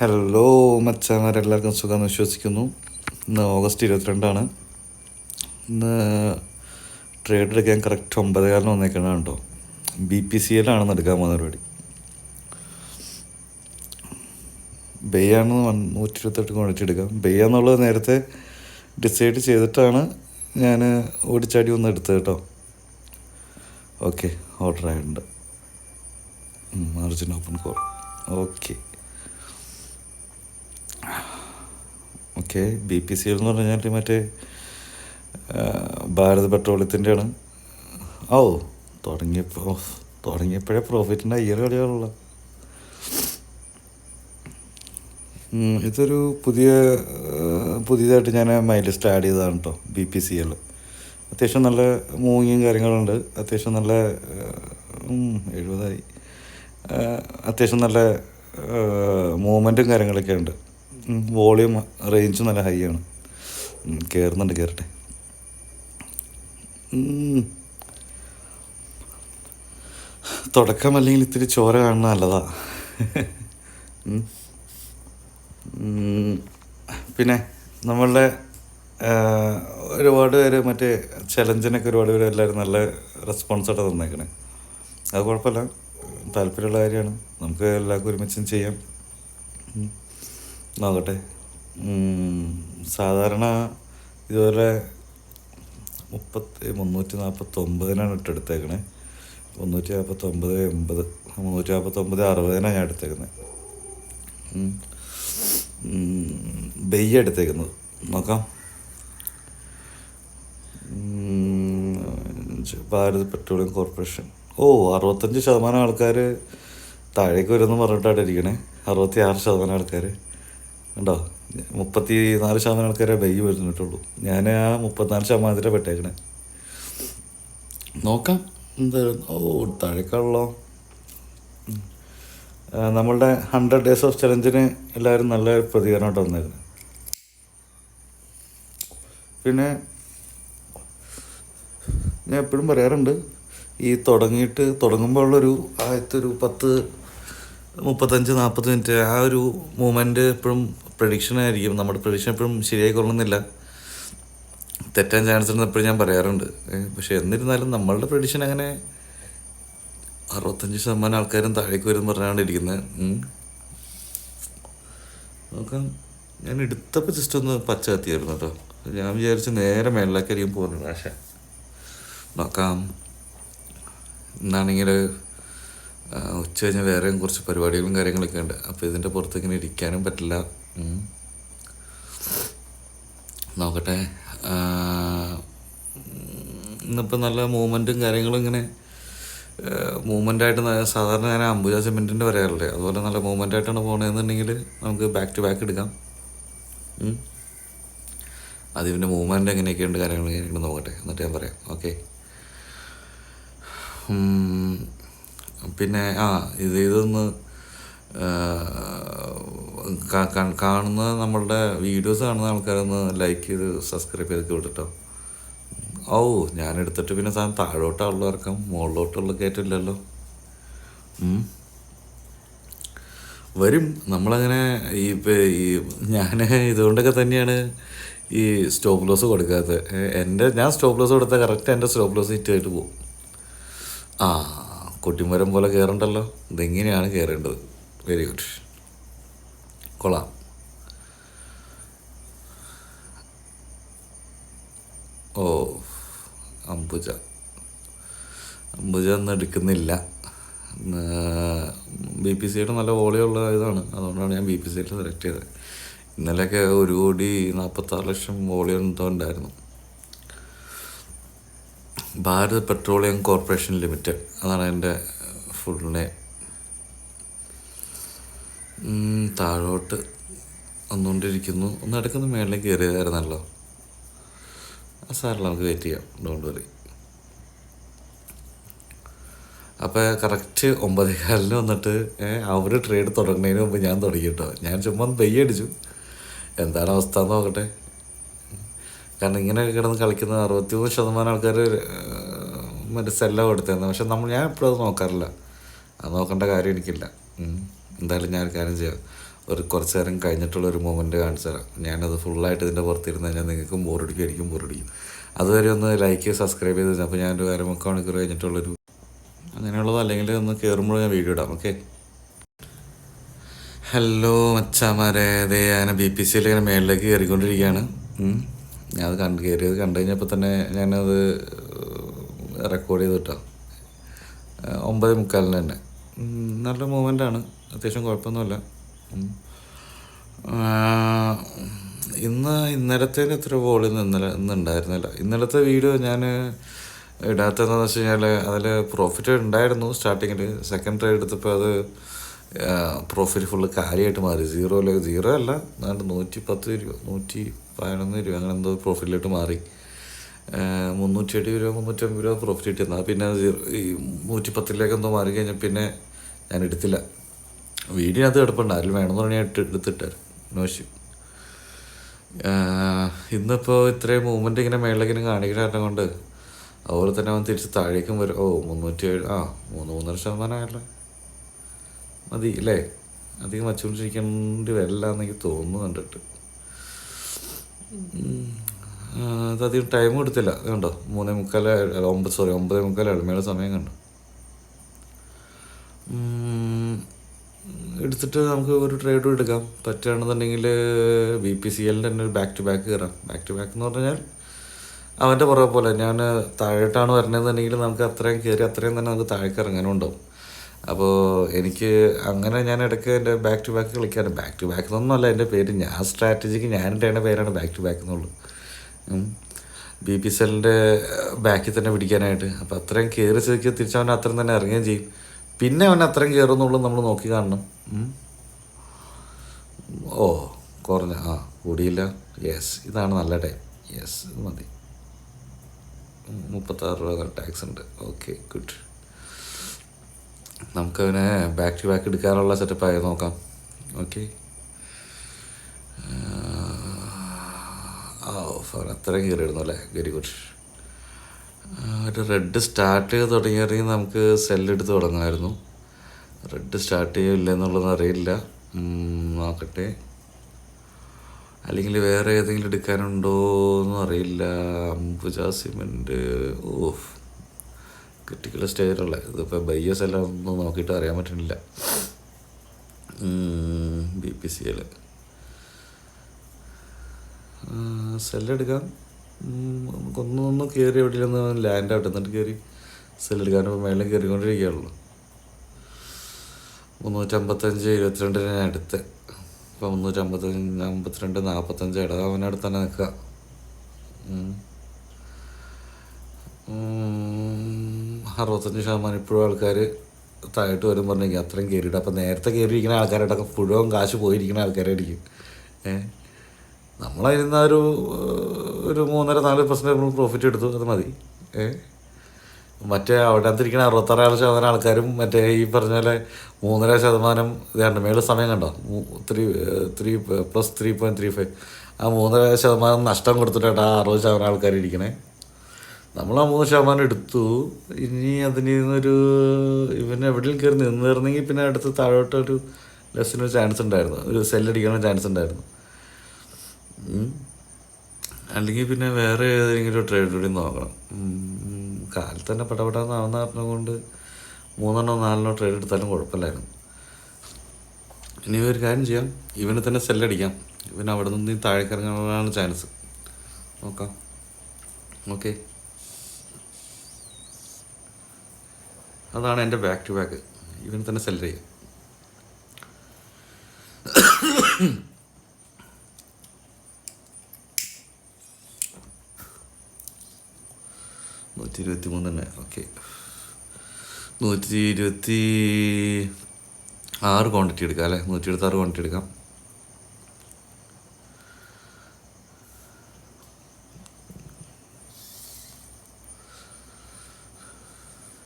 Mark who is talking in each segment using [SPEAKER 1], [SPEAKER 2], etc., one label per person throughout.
[SPEAKER 1] Hello മച്ചാമാരെല്ലാവർക്കും സുഖമെന്ന് വിശ്വസിക്കുന്നു. ഇന്ന് August ഇരുപത്തിരണ്ടാണ്. ഇന്ന് ട്രേഡ് എടുക്കാൻ കറക്റ്റ് ഒമ്പതേകാലിന് വന്നേക്കണം കേട്ടോ. ബി പി സി എല്ലാണെന്ന് എടുക്കാൻ പോകുന്ന പരിപാടി. ബെയ്യാണ് നൂറ്റി ഇരുപത്തെട്ട് ക്വാണ്ടിറ്റി എടുക്കാം. ബെയ്യ എന്നുള്ളത് നേരത്തെ ഡിസൈഡ് ചെയ്തിട്ടാണ് ഞാൻ ഓടിച്ചാടി ഒന്ന് എടുത്തത് കേട്ടോ. ഓക്കെ ഓർഡർ ആയിട്ടുണ്ട്. Margin open call okay okay B P C L എന്ന് പറഞ്ഞാൽ മറ്റേ ഭാരത് പെട്രോളിയത്തിന്റെയാണ് ഓ തുടങ്ങിയപ്പോൾ തുടങ്ങിയപ്പോഴേ പ്രോഫിറ്റിന്റെ അയ്യർ കളികളുള്ള ഇതൊരു പുതിയ പുതിയതായിട്ട് ഞാൻ മൈ ലിസ്റ്റ് ആഡ് ചെയ്തതാണ് കേട്ടോ ബി പി സി എൽ. അത്യാവശ്യം നല്ല മൂങ്ങിയും കാര്യങ്ങളുണ്ട്. അത്യാവശ്യം നല്ല എഴുപതായി. അത്യാവശ്യം നല്ല മൂവ്മെന്റും കാര്യങ്ങളൊക്കെ ഉണ്ട് വോളിയം റേഞ്ച് നല്ല ഹൈ ആണ്. കയറുന്നുണ്ട് കയറട്ടെ തുടക്കം അല്ലെങ്കിൽ ഇത്തിരി ചോര കാണുന്ന നല്ലതാ. പിന്നെ നമ്മളുടെ ഒരുപാട് പേര് മറ്റേ ചലഞ്ചിനൊക്കെ ഒരുപാട് പേര് എല്ലാവരും നല്ല റെസ്പോൺസായിട്ട് തന്നേക്കണേ. അത് കുഴപ്പമില്ല. താല്പര്യമുള്ള കാര്യമാണ്. നമുക്ക് എല്ലാവർക്കും ഒരുമിച്ചും ചെയ്യാം. നോക്കട്ടെ. സാധാരണ ഇതുപോലെ മുപ്പത്തി മുന്നൂറ്റി നാൽപ്പത്തൊമ്പതിനാണ് ഇട്ടെടുത്തേക്കണേ. മുന്നൂറ്റി നാൽപ്പത്തൊമ്പത് എൺപത് മുന്നൂറ്റി നാൽപ്പത്തൊമ്പത് അറുപതിനാണ് ഞാൻ എടുത്തേക്കുന്നത്. ബെയ്യ എടുത്തേക്കുന്നത്. നോക്കാം. Bharat Petroleum corporation. ഓ അറുപത്തഞ്ച് ശതമാനം ആൾക്കാർ താഴേക്ക് വരുമെന്ന് പറഞ്ഞിട്ടാണ് ഇരിക്കണേ. അറുപത്തി ആറ് ശതമാനം ആൾക്കാർ ഉണ്ടോ മുപ്പത്തി നാല് ശതമാനം ആൾക്കാരെ ബൈ വരുന്നിട്ടുള്ളൂ. ഞാൻ ആ മുപ്പത്തിനാല് ശതമാനത്തിലാണ് പെട്ടേക്കണേ. നോക്കാം. എന്താ ഓ താഴേക്കാണല്ലോ. നമ്മളുടെ ഹൺഡ്രഡ് ഡേയ്സ് ഓഫ് ചലഞ്ചിന് എല്ലാവരും നല്ല പ്രതികരണമായിട്ട് വന്നിരുന്നു പിന്നെ ഞാൻ എപ്പോഴും പറയാറുണ്ട് ഈ തുടങ്ങിയിട്ട് തുടങ്ങുമ്പോൾ ഉള്ളൊരു ആദ്യത്തെ ഒരു പത്ത് മുപ്പത്തഞ്ച് നാൽപ്പത് മിനിറ്റ് ആ ഒരു മൂമെന്റ് എപ്പോഴും പ്രഡിക്ഷൻ ആയിരിക്കും. നമ്മുടെ പ്രഡിക്ഷൻ എപ്പോഴും ശരിയായി കൊള്ളണമെന്നില്ല തെറ്റാൻ ചാൻസ് ഉണ്ടെന്ന് എപ്പോഴും ഞാൻ പറയാറുണ്ട്. പക്ഷേ എന്നിരുന്നാലും നമ്മളുടെ പ്രഡിക്ഷൻ അങ്ങനെ അറുപത്തഞ്ച് ശതമാനം ആൾക്കാരും താഴേക്ക് വരും പറഞ്ഞാണ് ഇരിക്കുന്നത് നോക്കാം. ഞാൻ എടുത്തപ്പോൾ ജസ്റ്റ് ഒന്ന് പച്ച കത്തിയായിരുന്നു കേട്ടോ. ഞാൻ വിചാരിച്ച് നേരെ മേളിലേക്കായിരിക്കും പോകുന്നത്. ആശ നോക്കാം. എന്നാണെങ്കിൽ ഉച്ച കഴിഞ്ഞാൽ വേറെയും കുറച്ച് പരിപാടികളും കാര്യങ്ങളൊക്കെ ഉണ്ട്. അപ്പോൾ ഇതിന്റെ പുറത്തേക്ക് ഇങ്ങനെ ഇരിക്കാനും പറ്റില്ല. നോക്കട്ടെ. ഇന്നിപ്പോൾ നല്ല മൂവ്മെന്റും കാര്യങ്ങളും ഇങ്ങനെ മൂവ്മെന്റ് ആയിട്ട് ന- സാധാരണ ഞാൻ അംബുജ സിമെന്റിന്റെ പറയാറില്ലേ അതുപോലെ നല്ല മൂവ്മെന്റ് ആയിട്ടാണ് പോകണമെന്നുണ്ടെങ്കിൽ നമുക്ക് ബാക്ക് ടു ബാക്ക് എടുക്കാം. അതിന്റെ മൂവ്മെന്റ് എങ്ങനെയൊക്കെയുണ്ട് കാര്യങ്ങൾ എങ്ങനെയുണ്ട് നോക്കട്ടെ. എന്നിട്ട് ഞാൻ പറയാം. ഓക്കെ പിന്നെ ആ ഇത് ഇതൊന്ന് കാണുന്ന നമ്മളുടെ വീഡിയോസ് കാണുന്ന ആൾക്കാരൊന്ന് ലൈക്ക് ചെയ്ത് സബ്സ്ക്രൈബ് ചെയ്തൊക്കെ വിട്ടിട്ടോ. ഓ ഞാൻ എടുത്തിട്ട് പിന്നെ സാധനം താഴോട്ടുള്ള ഇറക്കം. മുകളിലോട്ടുള്ള കയറ്റില്ലല്ലോ. വരും. നമ്മളങ്ങനെ ഈ ഈ ഞാൻ ഇതുകൊണ്ടൊക്കെ തന്നെയാണ് ഈ സ്റ്റോപ്പ് ലോസ് കൊടുക്കാത്തത് എന്റെ ഞാൻ സ്റ്റോപ്പ് ലോസ് കൊടുത്താൽ കറക്റ്റ് എന്റെ സ്റ്റോപ്പ് ലോസ് ഹിറ്റ് ആയിട്ട് പോകും ആ കൊട്ടിമരം പോലെ കയറണ്ടല്ലോ ഇതെങ്ങനെയാണ് കയറേണ്ടത് വെരി ഗുഡ് കൊള്ളാം. ഓ അംബുജ. അംബുജ ഒന്നും എടുക്കുന്നില്ല. ബി പി സിയുടെ നല്ല വോളിയുള്ള ഇതാണ്. അതുകൊണ്ടാണ് ഞാൻ ബി പി സിയിൽ സെലക്ട് ചെയ്തത്. ഇന്നലെയൊക്കെ ഒരു കോടി നാൽപ്പത്താറ് ലക്ഷം വോളിയം ഉണ്ടായിരുന്നു. Bharat Petroleum Corporation Limited. അതാണ് എന്റെ ഫുൾ നെയിം താഴോട്ട് വന്നുകൊണ്ടിരിക്കുന്നു. ഒന്ന് ഇടയ്ക്കൊന്ന് മേളിലേക്ക് കയറിയതായിരുന്നല്ലോ. സാറില്ല നമുക്ക് വെയിറ്റ് ചെയ്യാം. ഡോണ്ട് വറി അപ്പോൾ കറക്റ്റ് ഒമ്പതേ കാലിന് വന്നിട്ട് അവർ ട്രേഡ് തുടങ്ങുന്നതിന് മുമ്പ് ഞാൻ തുടങ്ങി കേട്ടോ. ഞാൻ ചുമ്മാ പെയ്യടിച്ചു എന്താണ് അവസ്ഥ എന്ന് നോക്കട്ടെ. കാരണം ഇങ്ങനെയൊക്കെ കിടന്ന് കളിക്കുന്ന അറുപത്തി മൂന്ന് ശതമാനം ആൾക്കാർ മറ്റേ സെല്ല കൊടുത്തേന്ന്. പക്ഷെ നമ്മൾ ഞാൻ എപ്പോഴും അത് നോക്കാറില്ല. അത് നോക്കേണ്ട കാര്യം എനിക്കില്ല. എന്തായാലും ഞാൻ കാര്യം ചെയ്യാം. ഒരു കുറച്ച് നേരം കഴിഞ്ഞിട്ടുള്ള ഒരു മൊമെന്റ് കാണിച്ചു തരാം. ഞാനത് ഫുള്ളായിട്ട് ഇതിന്റെ പുറത്തിരുന്ന് കഴിഞ്ഞാൽ നിങ്ങൾക്കും ബോറടിക്കും എനിക്കും ബോറടിക്കും അതുവരെ ഒന്ന് ലൈക്ക് സബ്സ്ക്രൈബ് ചെയ്ത് അപ്പോൾ ഞാനൊരു അരമുക്കാൽ മണിക്കൂർ കഴിഞ്ഞിട്ടുള്ളൊരു അങ്ങനെയുള്ളത് അല്ലെങ്കിൽ ഒന്ന് കയറുമ്പോൾ ഞാൻ വീഡിയോ ഇടാം ഓക്കെ ഹലോ മച്ചാമാരെ. അതെ ഞാൻ ബി പി സിയിൽ ഇങ്ങനെ മേളിലേക്ക് കയറിക്കൊണ്ടിരിക്കുകയാണ് ഞാൻ ഞാനത് കണ്ട് കയറിയത് കണ്ടു കഴിഞ്ഞപ്പോൾ തന്നെ ഞാനത് റെക്കോർഡ് ചെയ്ത് കിട്ടാം ഒമ്പത് മുക്കാലിന് തന്നെ. നല്ല മൂവ്മെന്റാണ് അത്യാവശ്യം കുഴപ്പമൊന്നുമില്ല. ഇന്ന് ഇന്നലത്തേന് എത്ര വോളിയം ഇന്നലെ ഇന്ന് ഉണ്ടായിരുന്നില്ല ഇന്നലത്തെ വീഡിയോ ഞാൻ ഇടാത്തതെന്ന് വെച്ച് കഴിഞ്ഞാൽ അതിൽ പ്രോഫിറ്റ് ഉണ്ടായിരുന്നു സ്റ്റാർട്ടിങ്ങിൽ സെക്കൻഡ് ട്രേഡ് എടുത്തപ്പോൾ അത് പ്രോഫിറ്റ് ഫുള്ള് കാര്യമായിട്ട് മാറി. സീറോയിലേക്ക് സീറോ അല്ല. എന്നാണ്ട് നൂറ്റി പത്ത് രൂപ നൂറ്റി പതിനൊന്ന് രൂപ അങ്ങനെ എന്തോ പ്രോഫിറ്റിലോട്ട് മാറി. മുന്നൂറ്റി എഴുപത് രൂപ മുന്നൂറ്റമ്പത് രൂപ പ്രോഫിറ്റ് കിട്ടിയിരുന്നു പിന്നെ ഈ നൂറ്റി പത്തിലേക്ക് എന്തോ മാറി കഴിഞ്ഞാൽ പിന്നെ ഞാൻ എടുത്തില്ല വീടിനകത്ത് കിടപ്പുണ്ട് അതിൽ വേണമെന്ന് പറഞ്ഞാൽ ഇട്ട് എടുത്തിട്ടായിരുന്നു. നോശി ഇന്നിപ്പോൾ ഇത്രയും മൂവ്മെന്റ് ഇങ്ങനെ മേളിലേക്ക് ഇങ്ങനെ കാണിക്കുന്ന കാരണം കൊണ്ട് അതുപോലെ തന്നെ അവൻ തിരിച്ച് താഴേക്കും വരും. ഓ മുന്നൂറ്റി ഏഴ് ആ മൂന്ന് മൂന്നര ശതമാനം മതി അല്ലേ? അധികം വച്ചുകൊണ്ടിരിക്കേണ്ടി വരില്ല എന്നെനിക്ക് തോന്നുന്നു കണ്ടിട്ട്. അത് അധികം ടൈം കൊടുത്തില്ല കണ്ടോ? മൂന്നേ മുക്കാല ഒമ്പത് സോറി ഒമ്പതേ മുക്കാൽ എളിമയുടെ സമയം കണ്ടു. എടുത്തിട്ട് നമുക്ക് ഒരു ട്രേഡും എടുക്കാം. പറ്റുകയാണെന്നുണ്ടെങ്കിൽ ബി പി സി എല്ലിന്റെ തന്നെ ഒരു ബാക്ക് ടു ബാക്ക് കയറാം. ബാക്ക് ടു ബാക്ക് എന്ന് പറഞ്ഞാൽ അവന്റെ പുറകെ പോലെ. ഞാൻ താഴോട്ടാണ് വരണതെന്നുണ്ടെങ്കിൽ നമുക്ക് അത്രയും കയറി അത്രയും തന്നെ നമുക്ക് താഴേക്ക് ഇറങ്ങാനും ഉണ്ടാവും. അപ്പോൾ എനിക്ക് അങ്ങനെ ഞാൻ ഇടയ്ക്ക് എന്റെ ബാക്ക് ടു ബാക്ക് കളിക്കാറ് ബാക്ക് ടു ബാക്ക് എന്നൊന്നുമല്ല എന്റെ പേര്. ഞാൻ സ്ട്രാറ്റജിക്ക് ഞാൻ ഇട്ടേണ്ട പേരാണ് ബാക്ക് ടു ബാക്ക് എന്നുള്ളു ബി പി സെല്ലിന്റെ ബാക്കിൽ തന്നെ പിടിക്കാനായിട്ട്. അപ്പോൾ അത്രയും കയറി ചെക്ക് തിരിച്ചവൻ അത്രയും തന്നെ ഇറങ്ങുകയും ചെയ്യും. പിന്നെ അവൻ അത്രയും കയറുന്നുള്ളൂ നമ്മൾ നോക്കി കാണണം. ഓ കുറഞ്ഞ ആ കൂടിയില്ല. യെസ് ഇതാണ് നല്ല ടൈം യെസ് ഇത് മതി. മുപ്പത്താറ് രൂപ ടാക്സ് ഉണ്ട്. ഓക്കെ ഗുഡ് നമുക്കവനെ ബാക്ക് ടു ബാക്ക് എടുക്കാനുള്ള സെറ്റപ്പായി നോക്കാം. ഓക്കെ അവൻ അത്രയും കയറിയിരുന്നു അല്ലേ? വെരി ഗുഡ് ഒരു റെഡ് സ്റ്റാർട്ട് ചെയ്ത് തുടങ്ങിയാണെങ്കിൽ നമുക്ക് സെല്ലെടുത്ത് തുടങ്ങാമായിരുന്നു റെഡ് സ്റ്റാർട്ട് ചെയ്യില്ല എന്നുള്ളത് അറിയില്ല. നോക്കട്ടെ. അല്ലെങ്കിൽ വേറെ ഏതെങ്കിലും എടുക്കാനുണ്ടോ എന്നും അറിയില്ല. അംബുജ സിമെന്റ് ഓഫ് ക്രിട്ടിക്കൽ സ്റ്റേജിലുള്ള ഇതിപ്പോൾ ബയ്യസ് എല്ലാം ഒന്നും നോക്കിയിട്ട് അറിയാൻ പറ്റുന്നില്ല. ബി പി സി എൽ സെല്ലെടുക്കാം നമുക്കൊന്നും ഒന്ന് കയറി എവിടെയൊന്ന് ലാൻഡ് ആവട്ടെ. എന്നിട്ട് കയറി സെല്ലെടുക്കാനും മേളിൽ കയറിക്കൊണ്ടിരിക്കുകയുള്ളൂ മുന്നൂറ്റമ്പത്തഞ്ച് ഇരുപത്തിരണ്ടിന് ഞാൻ എടുത്ത് ഇപ്പം മുന്നൂറ്റമ്പത്തഞ്ച് അമ്പത്തിരണ്ട് നാൽപ്പത്തഞ്ച് ഇട അവനടുത്ത് തന്നെ നിൽക്കുക. അറുപത്തഞ്ച് ശതമാനം ഇപ്പോഴും ആൾക്കാർ താഴോട്ട് വരും പറഞ്ഞെങ്കിൽ അത്രയും കയറിയിട്ട് അപ്പം നേരത്തെ കയറിയിരിക്കുന്ന ആൾക്കാരായിട്ടൊക്കെ മുഴുവൻ കാശ് പോയിരിക്കുന്ന ആൾക്കാരായിരിക്കും. ഏഹ് നമ്മളതിരുന്ന ഒരു ഒരു മൂന്നര നാല് പെർസെന്റ് നമ്മൾ പ്രോഫിറ്റ് എടുത്തു അത് മതി. ഏ? മറ്റേ അവിടെ അകത്തിരിക്കുന്ന അറുപത്താറ് ശതമാനം ആൾക്കാരും മറ്റേ ഈ പറഞ്ഞ പോലെ മൂന്നര ശതമാനം ഇതാണ്ട് മേളിൽ സമയം കണ്ടോ? Three three plus three point three five ആ മൂന്നര ശതമാനം നഷ്ടം കൊടുത്തിട്ടാണ് ആ അറുപത് ശതമാനം ആൾക്കാർ ഇരിക്കണേ. നമ്മൾ ആ മൂന്ന് ശതമാനം എടുത്തു. ഇനി അതിന് നിന്നൊരു ഇവന് എവിടെയും കയറി നിന്നിരുന്നെങ്കിൽ പിന്നെ അടുത്ത് താഴോട്ടൊരു ലെസ്സിനൊരു ചാൻസ് ഉണ്ടായിരുന്നു. ഒരു സെല്ലടിക്കാനുള്ള ചാൻസ് ഉണ്ടായിരുന്നു. അല്ലെങ്കിൽ പിന്നെ വേറെ ഏതെങ്കിലും ട്രേഡ് കൂടി നോക്കണം. കാലിൽ തന്നെ പടപെടാന്നാവുന്ന കാരണം കൊണ്ട് മൂന്നെണ്ണോ നാലെണ്ണോ ട്രേഡ് എടുത്താലും കുഴപ്പമില്ലായിരുന്നു. ഇനി ഒരു കാര്യം ചെയ്യാം. ഇവനെ തന്നെ സെല്ലടിക്കാം ഇവൻ അവിടെ നിന്ന് താഴേക്ക് ചാൻസ് നോക്കാം. ഓക്കെ അതാണ് എന്റെ ബാക്ക് ടു ബാക്ക് ഇവനെ തന്നെ സെല്ലടിക്കാം ചെയ്യാം. നൂറ്റി ഇരുപത്തി മൂന്ന് തന്നെ. ഓക്കെ നൂറ്റി ഇരുപത്തി ആറ് ക്വാണ്ടിറ്റി എടുക്കാം അല്ലേ? നൂറ്റി ഇരുപത്തി ആറ് ക്വാണ്ടിറ്റി എടുക്കാം.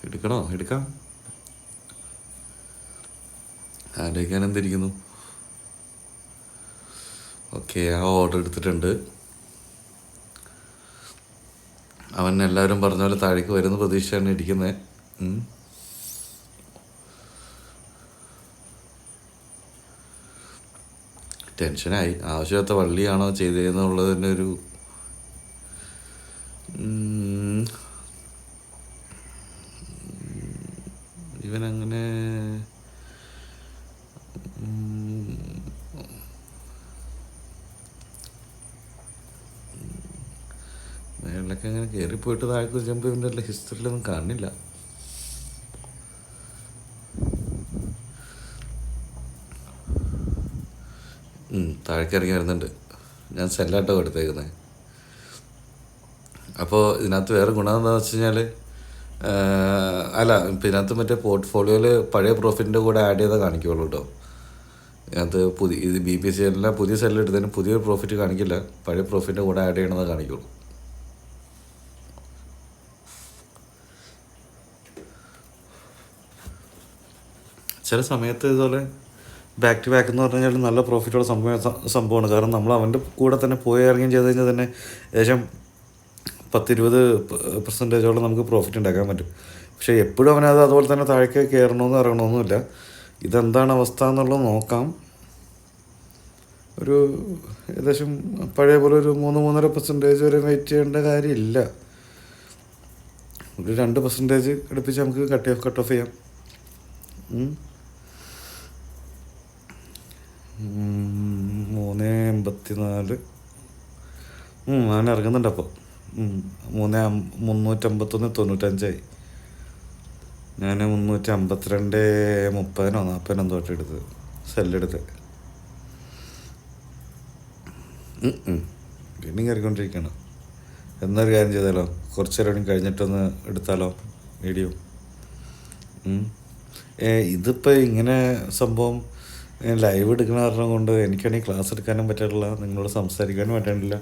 [SPEAKER 1] എടുക്കണോ? എടുക്കാം. ആലോചിക്കാൻ എന്തിരിക്കുന്നു? ഓക്കെ ആ ഓർഡർ എടുത്തിട്ടുണ്ട്. അവൻ എല്ലാവരും പറഞ്ഞ പോലെ താഴേക്ക് വരുന്ന പ്രതീക്ഷയാണ് ഇരിക്കുന്നത് ടെൻഷനായി. ആവശ്യമില്ലാത്ത വള്ളിയാണോ ചെയ്തതെന്നുള്ളതിന്റെ ഒരു മേളിലൊക്കെ അങ്ങനെ കയറിപ്പോയിട്ട് താഴെ കുറിച്ചുമ്പോൾ ഇവന്റെ ഹിസ്റ്ററിയിലൊന്നും കാണില്ല. താഴേക്ക് ഇറങ്ങി വരുന്നുണ്ട്. ഞാൻ സെല്ലാട്ടോ എടുത്തേക്കുന്നത് അപ്പോൾ ഇതിനകത്ത് വേറെ ഗുണം എന്താണെന്ന് വെച്ച് കഴിഞ്ഞാൽ അല്ല ഇപ്പം ഇതിനകത്ത് മറ്റേ പോർട്ട്ഫോളിയോയിൽ പഴയ പ്രോഫിറ്റിന്റെ കൂടെ ആഡ് ചെയ്താൽ കാണിക്കുള്ളൂ കേട്ടോ ഇതിനകത്ത് പുതിയ ഇത് ബി പി സി എല്ലാം പുതിയ സെല്ല് എടുത്തതിന് പുതിയ പ്രോഫിറ്റ് കാണിക്കില്ല. പഴയ പ്രോഫിറ്റിന്റെ കൂടെ ആഡ് ചെയ്യണമെന്ന് കാണിക്കുള്ളൂ. ചില സമയത്ത് ഇതുപോലെ ബാക്ക് ടു ബാക്ക് എന്ന് പറഞ്ഞു കഴിഞ്ഞാൽ നല്ല പ്രോഫിറ്റുള്ള സംഭവം സംഭവമാണ്. കാരണം നമ്മൾ അവന്റെ കൂടെ തന്നെ പോയി ഇറങ്ങുകയും ചെയ്ത് കഴിഞ്ഞാൽ തന്നെ ഏകദേശം പത്തിരുപത് പെർസെന്റേജോളം നമുക്ക് പ്രോഫിറ്റ് ഉണ്ടാക്കാൻ പറ്റും. പക്ഷേ എപ്പോഴും അവനത് അതുപോലെ തന്നെ താഴേക്ക് കയറണമെന്ന് ഇറങ്ങണമെന്നില്ല ഇതെന്താണ് അവസ്ഥ എന്നുള്ളത് നോക്കാം. ഒരു ഏകദേശം പഴയ പോലെ ഒരു മൂന്ന് മൂന്നര പെർസെന്റേജ് വരെ വെയിറ്റ് ചെയ്യേണ്ട കാര്യമില്ല. ഒരു രണ്ട് പെർസെന്റേജ് അടുപ്പിച്ച് നമുക്ക് കട്ട് ഓഫ് കട്ട് ഓഫ് ചെയ്യാം. മൂന്ന് എൺപത്തി നാല് ഉം, അവൻ ഇറങ്ങുന്നുണ്ട് അപ്പോൾ. മൂന്ന് മുന്നൂറ്റമ്പത്തൊന്ന് തൊണ്ണൂറ്റഞ്ചായി. ഞാൻ മുന്നൂറ്റി അമ്പത്തിരണ്ട് മുപ്പതിനോ നാൽപ്പതിനോ തൊട്ട് എടുത്ത് സെല്ലെടുത്ത്. വീണ്ടും കയറിക്കൊണ്ടിരിക്കുകയാണ്. എന്നൊരു കാര്യം ചെയ്താലോ? കുറച്ച് നേരം കഴിഞ്ഞിട്ടൊന്ന് എടുത്താലോ വീഡിയോ? ഇതിപ്പോൾ ഇങ്ങനെ സംഭവം ലൈവ് എടുക്കുന്ന കാരണം കൊണ്ട് എനിക്കാണെങ്കിൽ ക്ലാസ് എടുക്കാനും പറ്റില്ല നിങ്ങളോട് സംസാരിക്കാനും പറ്റാനില്ല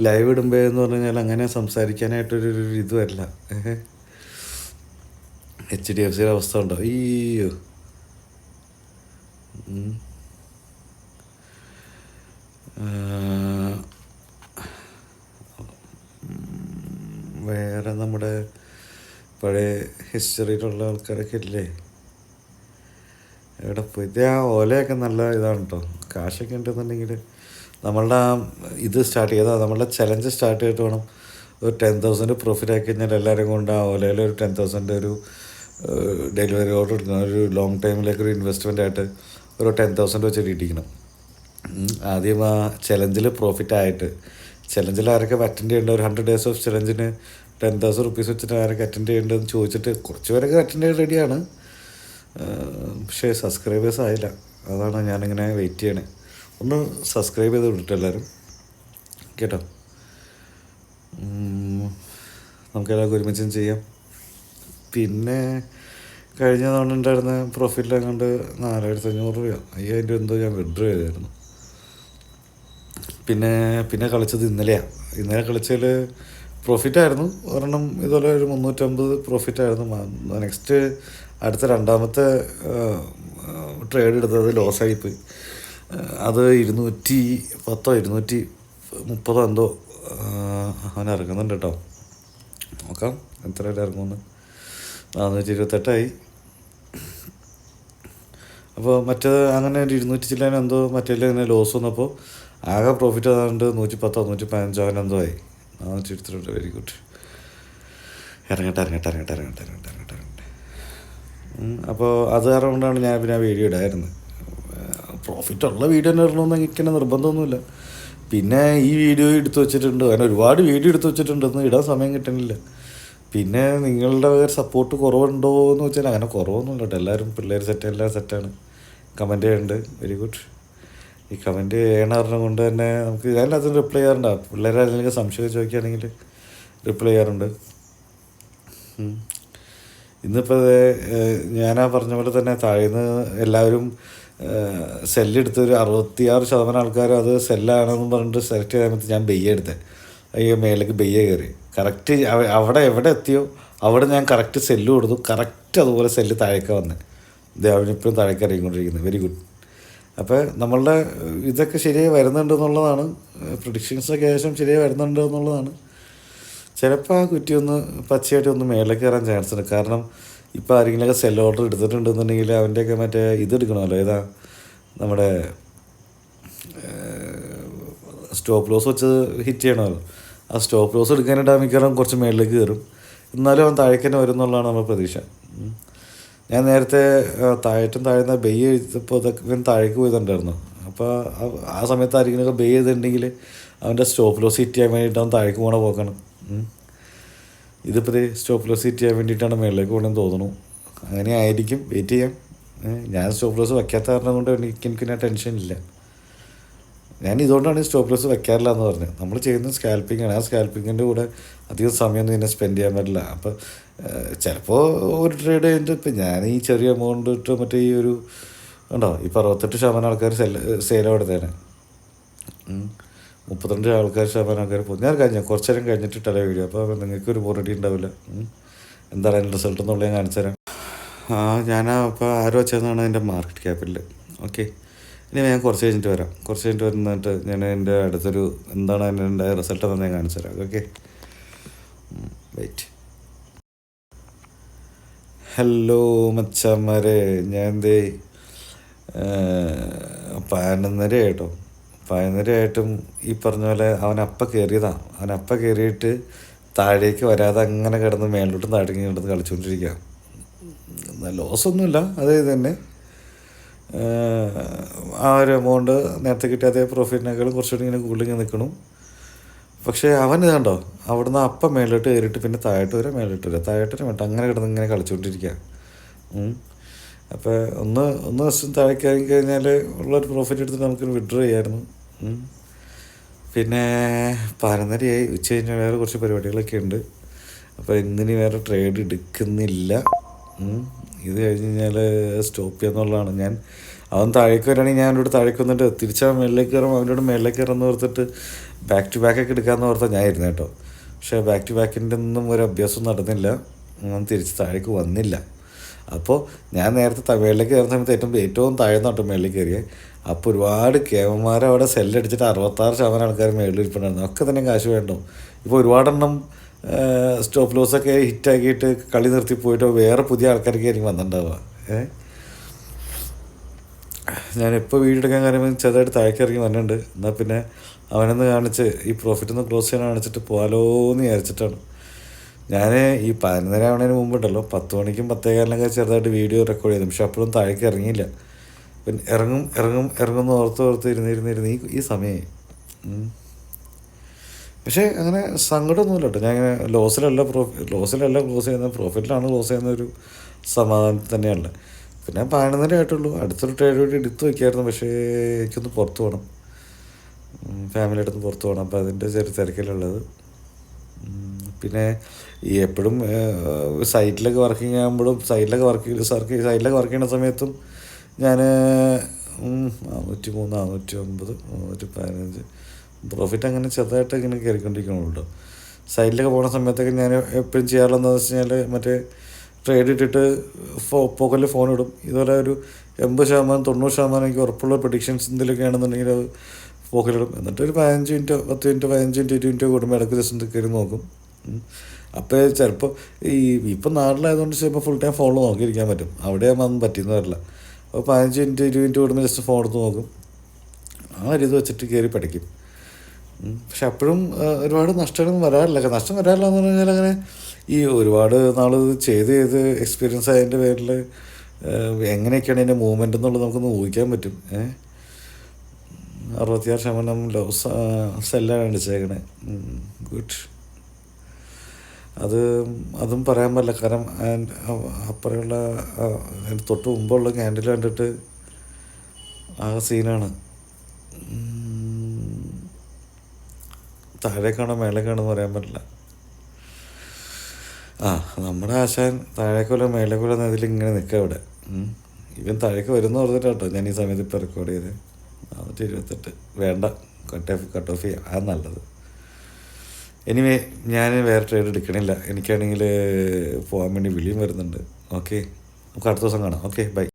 [SPEAKER 1] ലൈവ് ഇടുമ്പോൾ എന്ന് പറഞ്ഞു കഴിഞ്ഞാൽ അങ്ങനെ സംസാരിക്കാനായിട്ടൊരു ഒരു ഇത് വരില്ല എച്ച് ഡി എഫ് സിയുടെ അവസ്ഥ ഉണ്ടോ? അയ്യോ. വേറെ നമ്മുടെ പഴയ ഹിസ്റ്ററിയിലുള്ള ആൾക്കാരൊക്കെ ഇല്ലേ? എവിടെ പുതിയ ഓലയൊക്കെ നല്ല ഇതാണ് കേട്ടോ കാശൊക്കെ ഉണ്ടെന്നുണ്ടെങ്കിൽ നമ്മളുടെ ഇത് സ്റ്റാർട്ട് ചെയ്താൽ നമ്മളുടെ ചലഞ്ച് സ്റ്റാർട്ട് ചെയ്തിട്ട് വേണം ഒരു ടെൻ തൗസൻഡ് പ്രോഫിറ്റ് ആക്കി കഴിഞ്ഞാൽ എല്ലാവരും കൊണ്ട് ആ ഓലയിൽ ഒരു ടെൻ തൗസൻഡ് ഒരു ഡെലിവറി ഓർഡർ എടുക്കണം ഒരു ലോങ് ടൈമിലേക്ക് ഒരു ഇൻവെസ്റ്റ്മെന്റ് ആയിട്ട് ഒരു ടെൻ തൗസൻഡ് വെച്ചിട്ട് ഇട്ടിക്കണം ആദ്യം ആ ചലഞ്ചിൽ പ്രോഫിറ്റ് ആയിട്ട് ചലഞ്ചിൽ ആരൊക്കെ അറ്റൻഡ് ചെയ്യേണ്ട? ഒരു ഹൺഡ്രഡ് ഡേയ്സ് ഓഫ് ചലഞ്ചിന് ടെൻ തൗസൻഡ് റുപ്പീസ് വെച്ചിട്ട് ആരൊക്കെ അറ്റൻഡ് ചെയ്യേണ്ടതെന്ന് ചോദിച്ചിട്ട് കുറച്ച് പേരൊക്കെ അറ്റൻഡ് ചെയ്യാൻ റെഡിയാണ് പക്ഷേ സബ്സ്ക്രൈബേഴ്സ് ആയില്ല. അതാണ് ഞാനിങ്ങനെ വെയിറ്റ് ചെയ്യണേ. ഒന്ന് സബ്സ്ക്രൈബ് ചെയ്ത് വിട്ടിട്ട് എല്ലാവരും കേട്ടോ. നമുക്കെല്ലാവർക്കും ഒരുമിച്ചും ചെയ്യാം. പിന്നെ കഴിഞ്ഞ തവണ ഉണ്ടായിരുന്ന പ്രോഫിറ്റിൽ നാലായിരത്തി അഞ്ഞൂറ് രൂപ അയ്യായിരം രൂപ എന്തോ ഞാൻ വിഡ്രോ ചെയ്തായിരുന്നു. പിന്നെ പിന്നെ കളിച്ചത് ഇന്നലെയാണ് ഇന്നലെ കളിച്ചതിൽ പ്രോഫിറ്റായിരുന്നു ഒരെണ്ണം ഇതുപോലെ ഒരു മുന്നൂറ്റമ്പത് പ്രോഫിറ്റായിരുന്നു നെക്സ്റ്റ് അടുത്ത രണ്ടാമത്തെ ട്രേഡ് എടുത്തത് ലോസായിപ്പോയി അത് ഇരുന്നൂറ്റി പത്തോ ഇരുന്നൂറ്റി മുപ്പതോ എന്തോ അവൻ ഇറങ്ങുന്നുണ്ട് കേട്ടോ നോക്കാം എത്ര വരെ ഇറങ്ങുമെന്ന്. നാനൂറ്റി ഇരുപത്തെട്ടായി. അപ്പോൾ മറ്റേ അങ്ങനെ ഒരു ഇരുന്നൂറ്റി ചില്ലാൻ എന്തോ മറ്റേ ഇങ്ങനെ ലോസ് വന്നപ്പോൾ ആകെ പ്രോഫിറ്റ് ഏതാണ്ട് നൂറ്റി പത്തോ നൂറ്റി പതിനഞ്ചോ അങ്ങനെ എന്തോ ആയി. നാനൂറ്റി ഇരുപത്തിരണ്ട് വെരി ഗുഡ് ഇറങ്ങട്ടെ ഇറങ്ങട്ടെ ഇറങ്ങട്ടെ ഇറങ്ങട്ടെ ഇറങ്ങട്ടെ ഇറങ്ങട്ടെ. അപ്പോൾ അത് കാരണം കൊണ്ടാണ് ഞാൻ പിന്നെ വീഡിയോ ഇടായിരുന്നത്. പ്രോഫിറ്റ് ഉള്ള വീഡിയോ തന്നെ ഇടണമെന്ന് എനിക്ക് നിർബന്ധമൊന്നുമില്ല. പിന്നെ ഈ വീഡിയോ എടുത്തു വെച്ചിട്ടുണ്ട്. അങ്ങനെ ഒരുപാട് വീഡിയോ എടുത്തു വെച്ചിട്ടുണ്ട്. വെച്ചിട്ടുണ്ടെന്ന് ഇടാൻ സമയം കിട്ടണില്ല. പിന്നെ നിങ്ങളുടെ സപ്പോർട്ട് കുറവുണ്ടോ എന്ന് വെച്ചാൽ അങ്ങനെ കുറവൊന്നുമില്ല കേട്ടോ. എല്ലാവരും പിള്ളേർ സെറ്റ് എല്ലാം സെറ്റാണ് കമന്റ് ചെയ്യുന്നുണ്ട് വെരി ഗുഡ് ഈ കമന്റ് ചെയ്യണറിനെ കൊണ്ട് തന്നെ നമുക്ക് ഞാനതിന് റിപ്ലൈ ചെയ്യാറുണ്ട്. പിള്ളേരെ എന്തെങ്കിലും സംശയം ചോദിക്കുകയാണെങ്കിൽ റിപ്ലൈ ചെയ്യാറുണ്ട്. ഉം. ഞാൻ ഞാനാ പറഞ്ഞ പോലെ തന്നെ താഴ്ന്ന് എല്ലാവരും സെല്ലെടുത്ത് ഒരു അറുപത്തിയാറ് ശതമാനം ആൾക്കാർ അത് സെല്ലാണെന്ന് പറഞ്ഞിട്ട് സെലക്ട് ചെയ്ത സമയത്ത് ഞാൻ ബെയ്യ എടുത്തത് അയ്യോ മേലേക്ക് ബെയ്യ കയറി. കറക്റ്റ് അവിടെ എവിടെ എത്തിയോ അവിടെ ഞാൻ കറക്റ്റ് സെല്ല് കൊടുത്തു. കറക്റ്റ് അതുപോലെ സെല്ല് താഴേക്ക് വന്ന്. ദേവനിപ്പോഴും താഴേക്ക് ഇറങ്ങിക്കൊണ്ടിരിക്കുന്നത് വെരി ഗുഡ് അപ്പോൾ നമ്മളുടെ ഇതൊക്കെ ശരിയായി വരുന്നുണ്ടെന്നുള്ളതാണ് പ്രൊഡിക്ഷൻസൊക്കെ ഏകദേശം ശരിയായി വരുന്നുണ്ട് എന്നുള്ളതാണ്. ചിലപ്പോൾ ആ കുറ്റി ഒന്ന് പച്ചയായിട്ട് ഒന്ന് മേലെ കയറാൻ ചാൻസ് ഉണ്ട്. കാരണം ഇപ്പോൾ ആരെങ്കിലുമൊക്കെ സെൽ ഓർഡർ എടുത്തിട്ടുണ്ടെന്നുണ്ടെങ്കിൽ അവന്റെയൊക്കെ മറ്റേ ഇതെടുക്കണമല്ലോ ഏതാ? നമ്മുടെ സ്റ്റോപ്പ് ലോസ് വെച്ച് ഹിറ്റ് ചെയ്യണമല്ലോ. ആ സ്റ്റോപ്പ് ലോസ് എടുക്കാനായിട്ട് ആ മിക്കവാറും കുറച്ച് മേളിലേക്ക് കയറും. എന്നാലും അവൻ താഴേക്ക് തന്നെ വരും എന്നുള്ളതാണ് നമ്മുടെ പ്രതീക്ഷ. ഞാൻ നേരത്തെ താഴേറ്റും താഴ്ന്ന ബെയ് എഴുതിയപ്പോൾ ഇവൻ താഴേക്ക് പോയതുണ്ടായിരുന്നു. അപ്പോൾ ആ- സമയത്ത് ആരെങ്കിലും ബെയ് ചെയ്തിട്ടുണ്ടെങ്കിൽ അവന്റെ സ്റ്റോപ്പ് ലോസ് ഹിറ്റ് ചെയ്യാൻ വേണ്ടിയിട്ട് അവൻ താഴേക്ക് പോകണ പോക്കാണ്. ഇതിപ്പോൾ സ്റ്റോപ്പ് ലോസ് ഹിറ്റ് ചെയ്യാൻ വേണ്ടിയിട്ടാണ് മേളിലേക്ക് പോകണമെന്ന് തോന്നുന്നു. അങ്ങനെ ആയിരിക്കും. വെയിറ്റ് ചെയ്യാം. ഞാൻ സ്റ്റോപ്പ് ലോസ് വയ്ക്കാത്ത കാരണം കൊണ്ട് എനിക്ക് എനിക്ക് ഞാൻ ടെൻഷൻ ഇല്ല. ഞാൻ ഇതുകൊണ്ടാണ് സ്റ്റോപ്പ് ലോസ് വെക്കാറില്ല എന്ന് പറഞ്ഞത്. നമ്മൾ ചെയ്യുന്ന സ്കാൽപ്പിംഗ് ആണ്. ആ സ്കാൽപ്പിങ്ങിന്റെ കൂടെ അധികം സമയമൊന്നും ഇതിനെ സ്പെൻഡ് ചെയ്യാൻ പറ്റില്ല. അപ്പോൾ ചിലപ്പോൾ ഒരു ട്രേഡ് കഴിഞ്ഞിട്ട് ഇപ്പം ഞാൻ ഈ ചെറിയ എമൗണ്ട് ഇട്ട് മറ്റേ ഈ ഒരു ഉണ്ടോ? ഇപ്പോൾ അറുപത്തെട്ട് ശതമാനം ആൾക്കാർ സെൽ സെയിലാണ് എടുത്തേനെ. മുപ്പത്തിരണ്ട് ആൾക്കാർ ശതമാനം ആൾക്കാർ പോകും. ഞാൻ കഴിഞ്ഞ കുറച്ച് നേരം കഴിഞ്ഞിട്ട് ഇട്ടല്ലേ വീഡിയോ അപ്പോൾ നിങ്ങൾക്ക് ഒരു ബോറടി ഉണ്ടാവില്ല. എന്താ എന്താണ് അതിന്റെ റിസൾട്ട് എന്നുള്ളത് ഞാൻ കാണിച്ചു തരാം. ഞാൻ അപ്പോൾ ആരോ വെച്ചതെന്നാണ് എന്റെ മാർക്കറ്റ് ക്യാപ്പിൽ ഓക്കെ ഇനി ഞാൻ കുറച്ച് കഴിഞ്ഞിട്ട് വരാം. കുറച്ച് കഴിഞ്ഞിട്ട് വരുന്നിട്ട് ഞാൻ എന്റെ അടുത്തൊരു എന്താണ് അതിന്റെ റിസൾട്ട് എന്ന് ഞാൻ കാണിച്ചു തരാം. ഓക്കെ വെയിറ്റ് ഹലോ മച്ചാമാരെ ഞാൻ എന്തേ പതിനൊന്നര ആയിട്ടോ പതിനൊന്നര ആയിട്ടും ഈ പറഞ്ഞ പോലെ അവൻ അപ്പ കയറിയതാണ് അവൻ അപ്പ കയറിയിട്ട് താഴേക്ക് വരാതെ അങ്ങനെ കിടന്ന് മേലോട്ടും താഴേക്ക് കിടന്ന് കളിച്ചുകൊണ്ടിരിക്കുക ലോസൊന്നുമില്ല അതേ തന്നെ. ആ ഒരു എമൗണ്ട് നേരത്തെ കിട്ടിയ അതേ പ്രോഫിറ്റിനേക്കാളും കുറച്ചുകൂടി ഇങ്ങനെ ഇങ്ങനെ നിൽക്കണം. പക്ഷേ അവൻ ഇതാണ്ടോ അവിടുന്ന് അപ്പം മേലോട്ട് കയറിയിട്ട് പിന്നെ താഴോട്ട് വരെ മേലോട്ട് വരെ താഴോട്ട് വരെ അങ്ങനെ കിടന്ന് ഇങ്ങനെ കളിച്ചുകൊണ്ടിരിക്കുക അപ്പോൾ ഒന്ന് ഒന്ന് ദിവസം താഴേക്ക് ഇറങ്ങി കഴിഞ്ഞാൽ ഉള്ളൊരു പ്രോഫിറ്റ് എടുത്തിട്ട് നമുക്ക് വിഡ്രോ ചെയ്യായിരുന്നു. പിന്നെ പരന്നരയായി ഉച്ച കഴിഞ്ഞാൽ വേറെ കുറച്ച് പരിപാടികളൊക്കെ ഉണ്ട്. അപ്പോൾ ഇന്നിനി വേറെ ട്രേഡ് എടുക്കുന്നില്ല. ഇത് കഴിഞ്ഞ് കഴിഞ്ഞാൽ സ്റ്റോപ്പ് ചെയ്യാന്നുള്ളതാണ്. ഞാൻ അവൻ താഴേക്ക് വരികയാണെങ്കിൽ ഞാൻ അവനോട് താഴേക്ക് വന്നിട്ട് തിരിച്ചാൽ മേളിലേക്ക് കയറും അവനോട് മേളിലേക്ക് കയറുമെന്ന് ഓർത്തിട്ട് ബാക്ക് ടു ബാക്ക് ഒക്കെ എടുക്കാമെന്ന് ഓർത്താൽ ഞാൻ ഇരുന്നേട്ടോ പക്ഷേ ബാക്ക് ടു ബാക്കിന്റെ ഒന്നും ഒരു അഭ്യാസം നടന്നില്ല. അവൻ തിരിച്ച് താഴേക്ക് വന്നില്ല. അപ്പോൾ ഞാൻ നേരത്തെ തമിഴിലേക്ക് കയറുന്ന സമയത്ത് ഏറ്റവും ഏറ്റവും താഴ്ന്ന കേട്ടോ മേളിലേക്ക് കയറിയത് അപ്പോൾ ഒരുപാട് കേമന്മാരെ അവിടെ സെല്ലടിച്ചിട്ട് അറുപത്താറ് ശതമാനം ആൾക്കാർ മേളിൽ ഇരിപ്പുണ്ടായിരുന്നു. ഒക്കെ തന്നെ കാശ് വേണ്ടോ? ഇപ്പോൾ ഒരുപാടെണ്ണം സ്റ്റോപ്പ് ലോസൊക്കെ ഹിറ്റാക്കിയിട്ട് കളി നിർത്തി പോയിട്ട് വേറെ പുതിയ ആൾക്കാരൊക്കെ ആയിരിക്കും വന്നിട്ടുണ്ടാവുക. ഏഹ് ഞാൻ വീടെടുക്കാൻ കാര്യം ചെറുതായിട്ട് താഴേക്ക് ഇറങ്ങി വന്നിട്ടുണ്ട്. എന്നാൽ പിന്നെ അവനൊന്ന് കാണിച്ച് ഈ പ്രോഫിറ്റ് ഒന്ന് ക്ലോസ് ചെയ്യാൻ കാണിച്ചിട്ട് പോകാലോ എന്ന് വിചാരിച്ചിട്ടാണ്. ഞാൻ ഈ പതിനൊന്നര ആവണതിന് മുമ്പുണ്ടല്ലോ പത്ത് മണിക്കും പത്തേകാലിനൊക്കെ ചെറുതായിട്ട് വീഡിയോ റെക്കോർഡ് ചെയ്തു. പക്ഷെ അപ്പോഴും താഴേക്ക് ഇറങ്ങിയില്ല. പിന്നെ ഇറങ്ങും ഇറങ്ങും ഇറങ്ങും എന്ന് ഓർത്ത് ഓർത്ത് ഇരുന്ന് ഇരുന്ന് ഇരുന്ന് ഈ ഈ സമയം പക്ഷേ അങ്ങനെ സങ്കടമൊന്നുമില്ല കേട്ടോ. ഞാൻ അങ്ങനെ ലോസിലല്ല പ്രോഫിറ്റ് ലോസിലല്ല ക്ലോസ് ചെയ്യുന്നത് പ്രോഫിറ്റിലാണ് ക്ലോസ് ചെയ്യുന്ന ഒരു സമാധാനം തന്നെയാണ് പിന്നെ പതിനൊന്നര ആയിട്ടുള്ളൂ. അടുത്തൊരു ട്രേഡ് കൂടി എടുത്ത് വയ്ക്കായിരുന്നു പക്ഷേ എനിക്കൊന്ന് പുറത്ത് പോകണം ഫാമിലി അടുത്ത് പുറത്ത് പോകണം അപ്പോൾ അതിന്റെ ചെറിയ തിരക്കിലുള്ളത്. പിന്നെ ഈ എപ്പോഴും സൈറ്റിലൊക്കെ വർക്കിംഗ് ആകുമ്പോഴും സൈറ്റിലൊക്കെ വർക്ക് സർക്ക് സൈറ്റിലൊക്കെ വർക്ക് ചെയ്യുന്ന സമയത്തും ഞാൻ നാനൂറ്റി മൂന്ന് നാനൂറ്റി ഒമ്പത് നാനൂറ്റി പതിനഞ്ച് പ്രോഫിറ്റ് അങ്ങനെ ചെറുതായിട്ട് ഇങ്ങനെ കയറിക്കൊണ്ടിരിക്കണുള്ളൂ. സൈറ്റിലൊക്കെ പോകുന്ന സമയത്തൊക്കെ ഞാൻ എപ്പോഴും ചെയ്യാറുള്ളതെന്ന് വെച്ച് കഴിഞ്ഞാൽ മറ്റേ ട്രേഡ് ഇട്ടിട്ട് ഫോ പോക്കറ്റിൽ ഫോൺ ഇടും. ഇതുപോലെ ഒരു എൺപത് ശതമാനം തൊണ്ണൂറ് ശതമാനം എനിക്ക് ഉറപ്പുള്ള പ്രഡിക്ഷൻസ് എന്തെങ്കിലുമൊക്കെ ആണെന്നുണ്ടെങ്കിൽ അത് പോക്കറ്റിലിടും എന്നിട്ട് ഒരു പതിനഞ്ച് മിനിറ്റ് പത്ത് മിനിറ്റ് പതിനഞ്ച് മിനിറ്റ് ഇരുപത് മിനിറ്റ് കൂടുമ്പോൾ ഇടയ്ക്ക് ജസ്റ്റ് കയറി നോക്കും. അപ്പോൾ ചിലപ്പോൾ ഈ ഇപ്പം നാട്ടിലായതുകൊണ്ട് ചിലപ്പോൾ ഫുൾ ടൈം ഫോണിൽ നോക്കിയിരിക്കാൻ പറ്റും. അവിടെ ഒന്നും പറ്റിയെന്ന് വരില്ല. അപ്പോൾ പതിനഞ്ച് മിനിറ്റ് ഇരുപത് മിനിറ്റ് കൂടുമ്പോൾ ജസ്റ്റ് ഫോൺ എടുത്ത് നോക്കും. ആ ഒരു ഇത് വെച്ചിട്ട് കയറി പഠിക്കും. പക്ഷെ അപ്പോഴും ഒരുപാട് നഷ്ടങ്ങളും വരാറില്ല. നഷ്ടം വരാറില്ല എന്ന് പറഞ്ഞാൽ അങ്ങനെ ഈ ഒരുപാട് നാൾ ചെയ്ത് ചെയ്ത് എക്സ്പീരിയൻസ് ആയതിന്റെ പേരിൽ എങ്ങനെയൊക്കെയാണ് ഇതിന്റെ മൂവ്മെന്റ് എന്നുള്ളത് നമുക്കൊന്ന് ഊഹിക്കാൻ പറ്റും. ഏഹ് അറുപത്തിയാറ് ശതമാനം ലോസ് സെല്ലാണ് അടിച്ചേക്കണേ. ഗുഡ് അത് അതും പറയാൻ പറ്റില്ല. കാരണം അപ്പുറമുള്ള തൊട്ട് മുമ്പുള്ള ക്യാൻഡിൽ കണ്ടിട്ട് ആ സീനാണ്. താഴേക്കാണോ മേലേക്കാണോ എന്ന് പറയാൻ പറ്റില്ല. ആ നമ്മുടെ ആശാൻ താഴേക്കോലോ മേലേക്കോലോ എന്നതിൽ ഇങ്ങനെ നിൽക്കുക ഇവിടെ. ഇവൻ താഴേക്ക് വരുന്ന ഓർത്തിട്ടാട്ടോ ഞാൻ ഈ സമയത്ത് ഇപ്പോൾ റെക്കോർഡ് ചെയ്ത് നാനൂറ്റി ഇരുപത്തെട്ട്. വേണ്ട കട്ട് ഓഫ് കട്ട് ഓഫ് ചെയ്യാം. അത് നല്ലത്. എനിവേ ഞാൻ വേറെ ട്രേഡ് എടുക്കണില്ല. എനിക്കാണെങ്കിൽ പോകാൻ വേണ്ടി വിളിയും വരുന്നുണ്ട്. ഓക്കെ നമുക്ക് അടുത്ത ദിവസം കാണാം. Okay bye